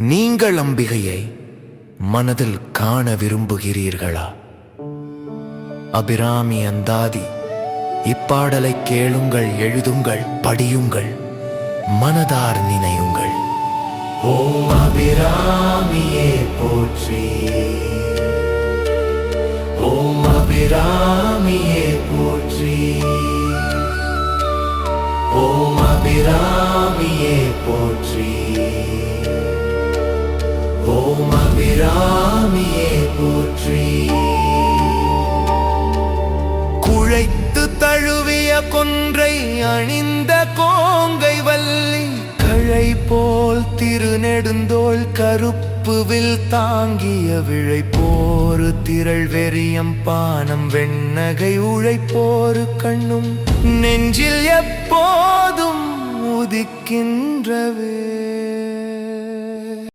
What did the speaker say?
நீங்கள் அம்பிகையை மனதில் காண விரும்புகிறீர்களா? அபிராமி அந்தாதி இப்பாடலை கேளுங்கள் எழுதுங்கள் படியுங்கள் மனதார் நினையுங்கள். ஓம் அபிராமியே போற்றி. ஓம் அபிராமியே போற்றி. ஓம் அபிராமி ஓம் அபிராமியே போற்றி. குழைத்து தழுவிய கொன்றை அணிந்த கோங்கை வல்லி கழை போல் திருநெடுந்தோள் கருப்புவில் தாங்கிய விழை போரு திரள் வெறியம் பானம் வெண்ணகை உழைப்போரு கண்ணும் நெஞ்சில் எப்போதும் உதிக்கின்றவே.